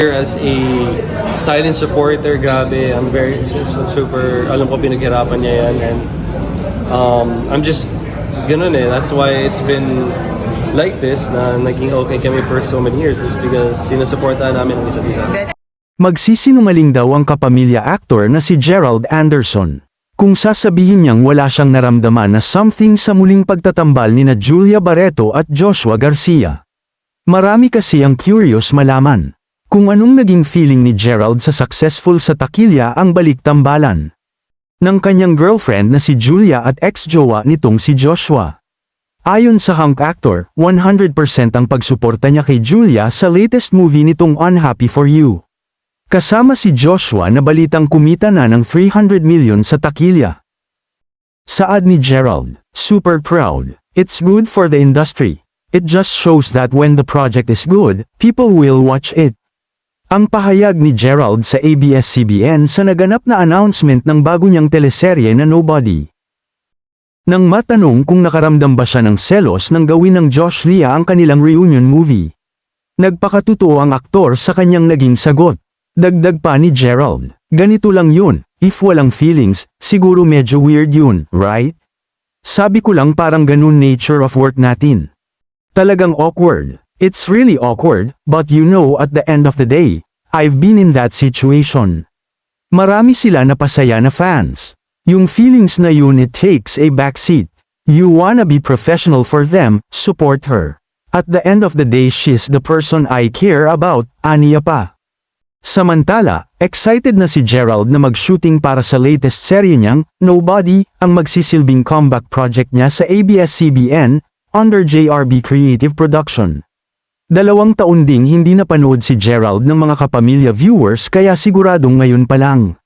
Here as a silent supporter, grabe, I'm very su- super, alam ko pinaghirapan niya yan and um, I'm just ganun eh. That's why it's been like this na naging okay kami for so many years is because sinusuportahan namin ang isa't isa. Magsisinungaling daw ang kapamilya actor na si Gerald Anderson. Kung sasabihin niyang wala siyang naramdaman na something sa muling pagtatambal ni na Julia Barreto at Joshua Garcia. Marami kasi ang curious malaman. Kung anong naging feeling ni Gerald sa successful sa takilya ang balik tambalan. Ng kanyang girlfriend na si Julia at ex-jowa nitong si Joshua. Ayon sa hunk actor, 100% ang pagsuporta niya kay Julia sa latest movie nitong Unhappy For You. Kasama si Joshua na balitang kumita na ng 300 million sa takilya. Saad ni Gerald, super proud. It's good for the industry. It just shows that when the project is good, people will watch it. Ang pahayag ni Gerald sa ABS-CBN sa naganap na announcement ng bago niyang teleserye na Nobody. Nang matanong kung nakaramdam ba siya ng selos nang gawin ng Josh Lia ang kanilang reunion movie. Nagpakatotoo ang aktor sa kanyang naging sagot. Dagdag pa ni Gerald, ganito lang yun, if walang feelings, siguro medyo weird yun, right? Sabi ko lang parang ganun nature of work natin. Talagang awkward. It's really awkward, but you know at the end of the day, I've been in that situation. Marami sila na pasaya na fans. Yung feelings na yun it takes a backseat. You wanna be professional for them, support her. At the end of the day she's the person I care about, aniya pa. Samantala, excited na si Gerald na mag-shooting para sa latest serye niyang, Nobody, ang magsisilbing comeback project niya sa ABS-CBN, under JRB Creative Production. Dalawang taon ding hindi napanood si Gerald ng mga kapamilya viewers kaya siguradong ngayon pa lang.